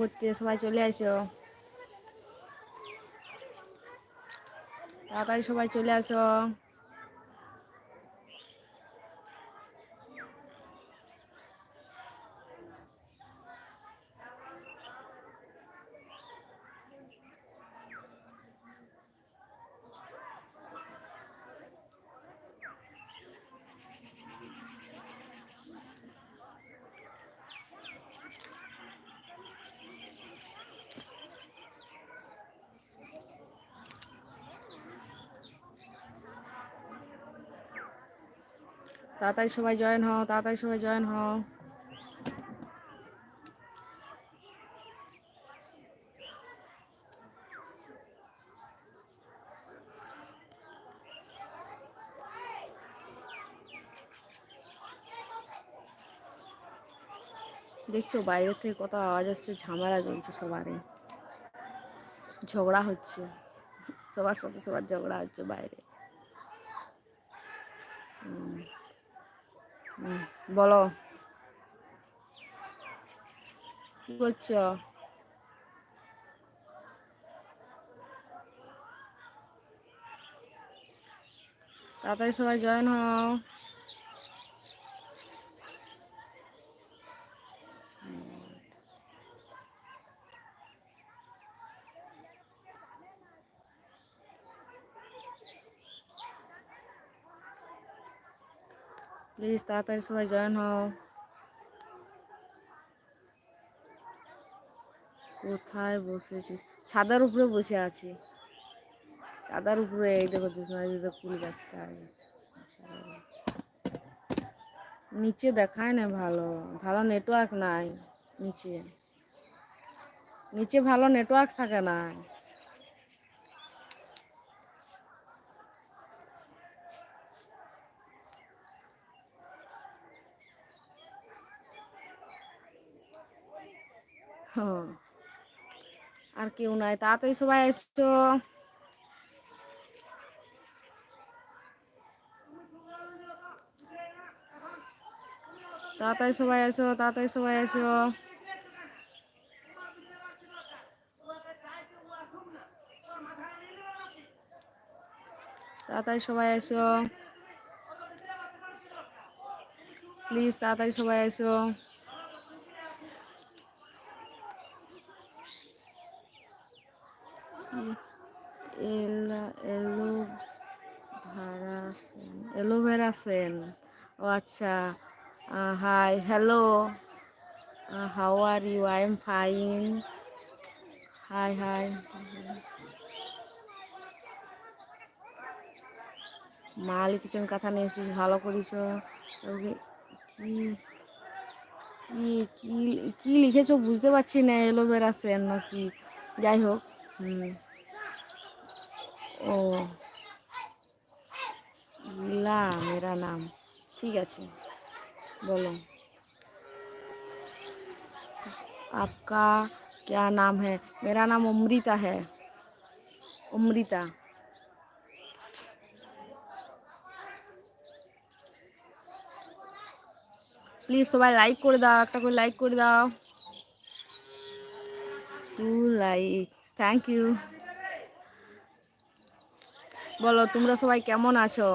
ঘুরতে সবাই চলে আসো। তাড়াতাড়ি সবাই চলে আসো। তাড়াতাড়ি সবাই জয়েন হও, তাড়াতাড়ি সবাই জয়েন হও। দেখছ, বাইরে থেকে কত আওয়াজ আসছে, ঝামেলা চলছে সবারই। ঝগড়া হচ্ছে। সবার সাথে সবার ঝগড়া হচ্ছে বাইরে হুম। হুম, বলো। কি করছ? তাড়াতাড়ি সবাই জয়েন হও। প্লিজ তাড়াতাড়ি সবাই জয়েন হও। কোথায় বসেছিস ছাদার উপরে বসে আছি। ছাদার উপরে, এই দেখো ফুল গাছটা নিচে দেখায় না ভালো ভালো নেটওয়ার্ক নাই, নিচে। নিচে ভালো নেটওয়ার্ক থাকে না। হ্যাঁ। আর কেউ নাই তাড়াতাড়ি সবাই এসছো তাড়াতাড়ি সবাই এসো তাড়াতাড়ি সবাই এসো তাড়াতাড়ি সবাই এসো প্লিজ তাড়াতাড়ি সবাই এসো সেন ও আচ্ছা hi hello how are you I am fine hi hi মাল কিচেন কথা নিয়ে এসেছিস, ভালো করিস কি কি কি কি লিখেছো বুঝতে পারছি না, এলোভেরা সেন নাকি? যাই হোক, হুম। ও ইলা মেরা নাম ঠিক আছে बोलो आपका क्या नाम है मेरा नाम अमृता है अमृता প্লিজ সবাই লাইক করে দাও একটা করে লাইক করে দাও টু লাইক থ্যাংক ইউ বলো তোমরা সবাই কেমন আছো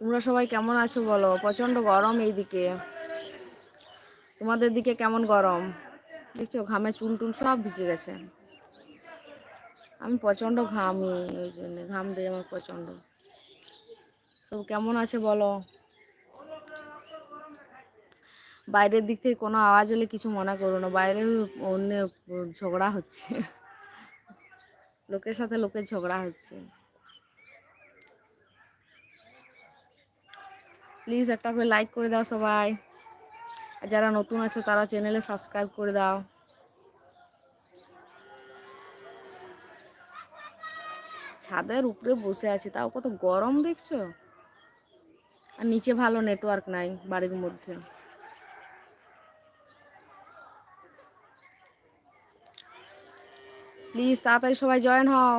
তোমরা সবাই কেমন আছো বলো? প্রচণ্ড গরম এইদিকে। তোমাদের দিকে কেমন গরম? দেখছ, ঘামে চুল টুল সব ভিজে গেছে। আমি প্রচণ্ড ঘামি ওই জন্য ঘাম দেয় আমার প্রচণ্ড। সব কেমন আছে বলো? বাইরের দিক থেকে কোনো আওয়াজ হলে কিছু মনে করো না। বাইরে অন্য ঝগড়া হচ্ছে। লোকের সাথে লোকের ঝগড়া হচ্ছে। প্লিজ একটা করে লাইক করে দাও সবাই। আর যারা নতুন আছে, তারা চ্যানেলে সাবস্ক্রাইব করে দাও। ছাদের উপরে বসে আছি, তাও কত গরম দেখছ? আর নিচে ভালো নেটওয়ার্ক নাই বাড়ির মধ্যে। প্লিজ তাড়াতাড়ি সবাই জয়েন হও।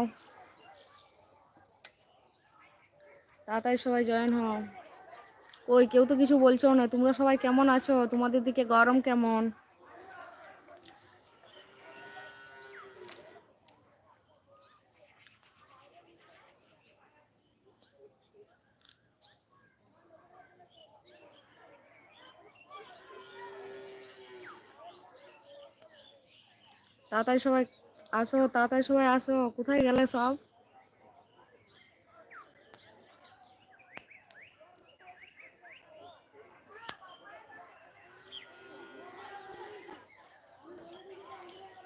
তাড়াতাড়ি সবাই জয়েন হও। ওই কেউ তো কিছু বলছো না। তোমরা সবাই কেমন আছো? তোমাদের দিকে গরম কেমন? তাড়াতাড়ি সবাই আসো, তাড়াতাড়ি সবাই আসো। কোথায় গেলে সব?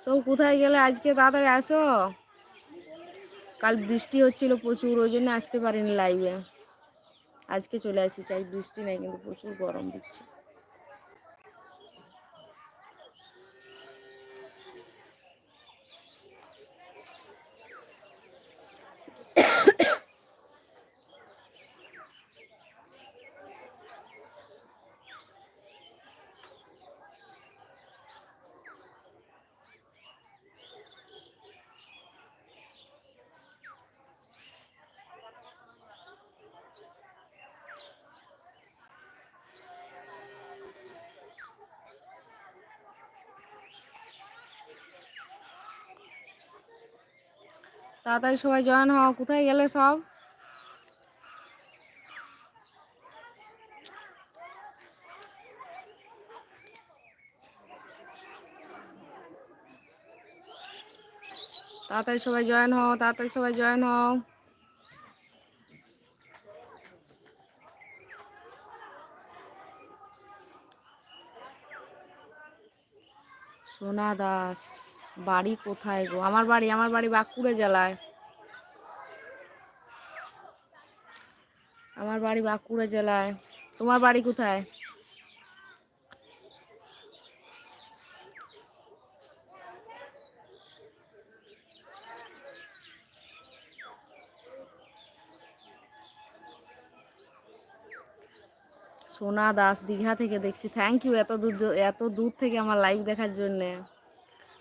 সব কোথায় গেলে আজকে তাড়াতাড়ি আসো? কাল বৃষ্টি হচ্ছিল প্রচুর, ওই জন্য আসতে পারিনি লাইভে আজকে চলে আসি, চাই বৃষ্টি নাই কিন্তু প্রচুর গরম দিচ্ছে। তাড়াতাড়ি সবাই জয়েন হও, কোথায় গেলে সব? তাড়াতাড়ি সবাই জয়েন হও, তাড়াতাড়ি সবাই জয়েন হও। সোনা দাস। বাড়ি কোথায় গো? আমার বাড়ি আমার বাড়ি বাঁকুড়া জেলায়। আমার বাড়ি বাঁকুড়া জেলায়। তোমার বাড়ি কোথায়? সোনা দাস দীঘা থেকে দেখছি। থ্যাংক ইউ এত দূর এত দূর থেকে আমার লাইভ দেখার জন্যে।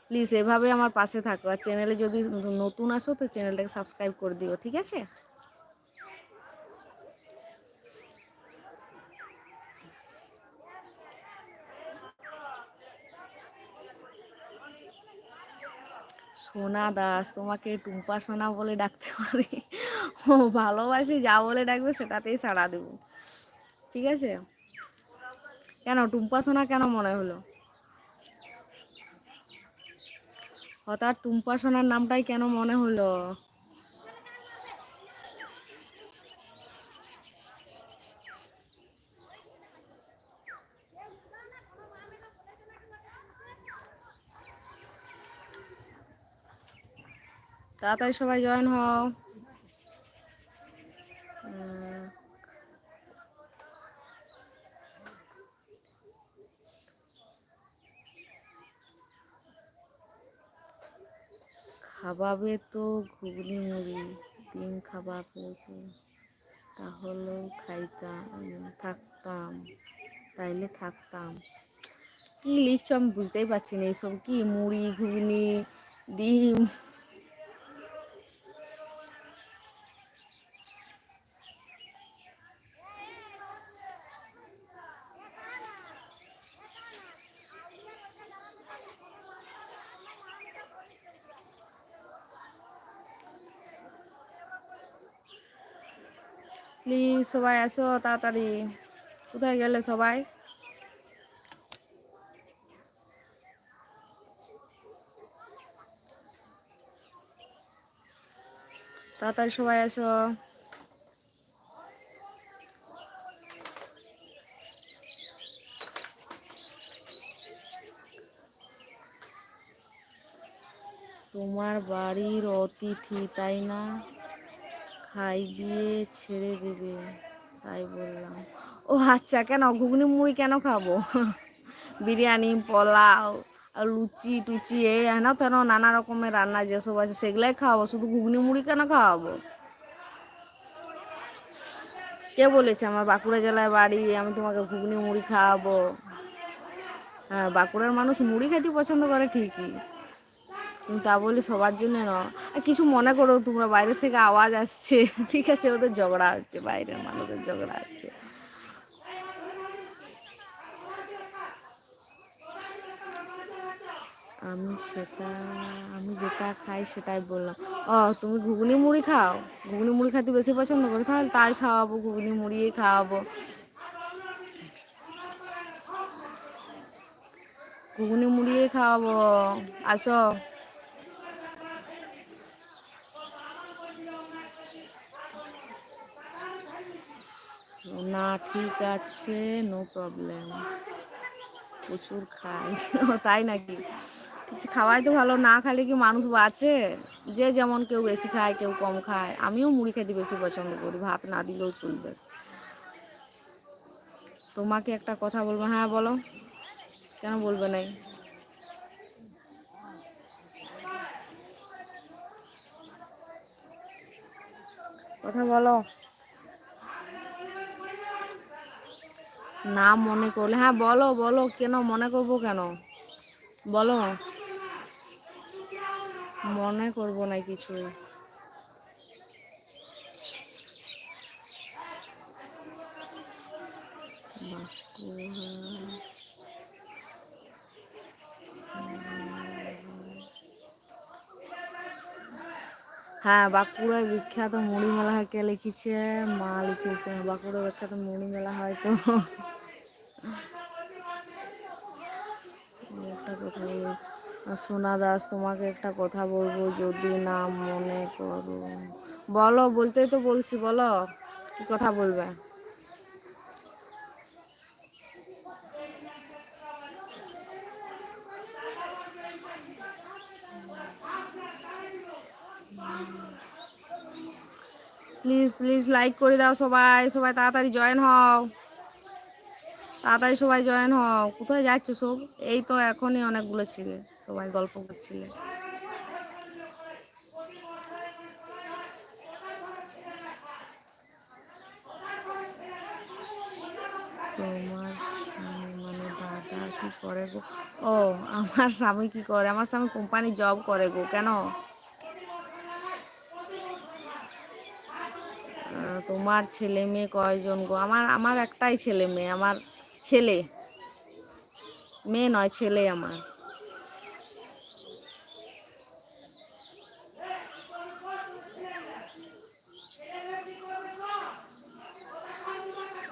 প্লিজ এভাবে আমার পাশে থাকো। আর চ্যানেলে যদি নতুন আসো, তো চ্যানেলটাকে সাবস্ক্রাইব করে দিও, ঠিক আছে? সোনা দাস, তোমাকে টুম্পা সোনা বলে ডাকতে পারি। ও ভালোবাসি, যা বলে ডাকবে সেটাতেই সাড়া দেবো। ঠিক আছে? কেন, টুম্পা সোনা কেন মনে হলো? হঠাৎ টুম্পা সোনার নামটাই কেন মনে হলো? তাড়াতাড়ি সবাই জয়েন হও। খাবাবে তো ঘুগনি মুড়ি, ডিম খাবাবে তো। তাহলেও খাইতাম, থাকতাম, তাইলে থাকতাম। কি লিখছ আমি বুঝতেই পারছি না এইসব কি মুড়ি, ঘুগনি, ডিম? প্লিজ সবাই আসো তাড়াতাড়ি। কোথায় গেলে সবাই? তাড়াতাড়ি সবাই আসো। তোমার বাড়ির অতিথি, তাই না? খাই দিয়ে ছেড়ে দেবে, তাই বললাম। ও আচ্ছা কেন? ঘুগনি মুড়ি কেন খাব? বিরিয়ানি, পোলাও, আর লুচি টুচি এই হেন তেন নানা রকমের রান্না যেসব আছে সেগুলাই খাওয়াবো, শুধু ঘুগনি মুড়ি কেন খাওয়াবো? কে বলেছে আমার বাঁকুড়া জেলায় বাড়ি, আমি তোমাকে ঘুগনি মুড়ি খাওয়াবো? হ্যাঁ বাঁকুড়ার মানুষ মুড়ি খেতে পছন্দ করে ঠিকই। তা বলি সবার জন্য নয় আর কিছু মনে করো, তোমরা বাইরে থেকে আওয়াজ আসছে। ঠিক আছে, ওদের ঝগড়া হচ্ছে, বাইরের মানুষের ঝগড়া হচ্ছে। আমি সেটা, আমি যেটা খাই সেটাই বললাম। ও, তুমি ঘুগনি মুড়ি খাও? ঘুগনি মুড়ি খেতে বেশি পছন্দ করো? তাহলে তাই খাওয়াবো, ঘুগনি মুড়িই খাওয়াবো। ঘুগনি মুড়িয়ে খাওয়াবো। আসো। না, ঠিক আছে নো প্রবলেম প্রচুর খাই। তাই নাকি? খাওয়াই তো ভালো, না খেলে কি মানুষ বাঁচে? যে যেমন কেউ বেশি খায়, কেউ কম খায়। আমিও মুড়ি খেতে বেশি পছন্দ করি, ভাত না দিলেও চলবে। তোমাকে একটা কথা বলব হ্যাঁ বলো। কেন বলবে নাই? কথা বলো। না মনে করলে হ্যাঁ বলো বলো, কেন মনে করব কেন? বলো। মনে করব না কিছু। হ্যাঁ বাঁকুড়ার বিখ্যাত মুড়ি মেলা হয় কে লিখেছে? মা লিখেছে। বাঁকুড়ার বিখ্যাত মুড়ি মেলা হয় তো একটা কথা বলব আর সোনা দাস, তোমাকে একটা কথা বলব, যদি না মনে করো। বলো, বলতেই তো বলছি, বলো। কি কথা বলবে? প্লিজ প্লিজ লাইক করে দাও সবাই সবাই তাড়াতাড়ি জয়েন হও। তাড়াতাড়ি সবাই জয়েন হও। কোথায় যাচ্ছ সব? এই তো এখনই অনেকগুলো ছিলে সবাই গল্প করছিলে। তোমার মানে দাদা কি করে গো? ও, আমার স্বামী কি করে? আমার স্বামী কোম্পানি জব করে গো, কেন? তোমার ছেলে মেয়ে কয়জন গো? আমার আমার একটাই ছেলে মেয়ে, আমার ছেলে মেয়ে নয় ছেলে আমার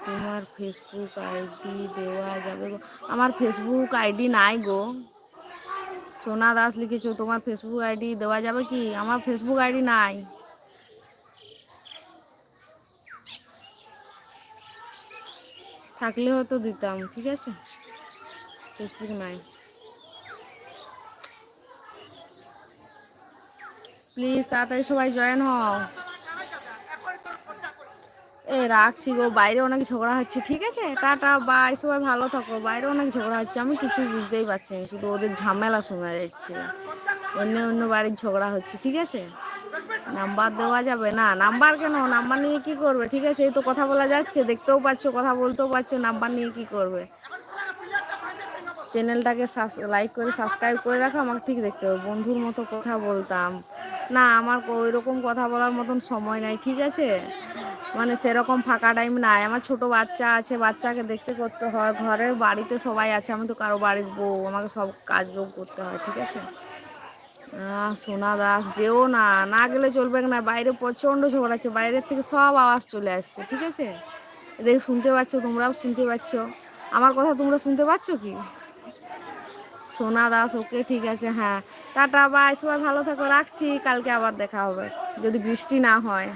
তোমার ফেসবুক আইডি দেওয়া যাবে গো আমার ফেসবুক আইডি নাই গো সোনা দাস লিখেছো তোমার ফেসবুক আইডি দেওয়া যাবে কি আমার ফেসবুক আইডি নাই থাকলে হয়তো দিতাম, ঠিক আছে? ফেসবুক নাই। প্লিজ তাড়াতাড়ি সবাই জয়েন হও। এ, রাখছি গো, বাইরে অনেক ঝগড়া হচ্ছে, ঠিক আছে? টাটা বাই সবাই ভালো থাকো। বাইরে অনেক ঝগড়া হচ্ছে, আমি কিছু বুঝতেই পারছি না, শুধু ওদের ঝামেলা শোনা যাচ্ছে। অন্য অন্য বাড়ির ঝগড়া হচ্ছে, ঠিক আছে? নাম্বার দেওয়া যাবে না। নাম্বার কেন? নাম্বার নিয়ে কি করবে? ঠিক আছে, এই তো কথা বলা যাচ্ছে। দেখতেও পাচ্ছ, কথা বলতেও পারছ নাম্বার নিয়ে কি করবে? চ্যানেলটাকে লাইক করে সাবস্ক্রাইব করে রাখো, আমাকে ঠিক দেখতে হবে। বন্ধুর মতো কথা বলতাম। না, আমার ওই রকম কথা বলার মতন সময় নাই, ঠিক আছে? মানে সেরকম ফাঁকা টাইম নাই। আমার ছোট বাচ্চা আছে, বাচ্চাকে দেখতে করতে হয়। ঘরের বাড়িতে সবাই আছে, আমি তো কারও বাড়ির বউ, আমাকে সব কাজ যোগ করতে হয়, ঠিক আছে? সোনা দাস, যেও না না গেলে চলবে না। বাইরে প্রচণ্ড ঝগড়াচ্ছে বাইরের থেকে সব আওয়াজ চলে আসছে, ঠিক আছে? দেখ শুনতে পাচ্ছ, তোমরাও শুনতে পাচ্ছ। আমার কথা তোমরা শুনতে পাচ্ছ কি? সোনা দাস, ওকে ঠিক আছে হ্যাঁ। টাটা বাই সবাই ভালো থাকো, রাখছি, কালকে আবার দেখা হবে। যদি বৃষ্টি না হয়।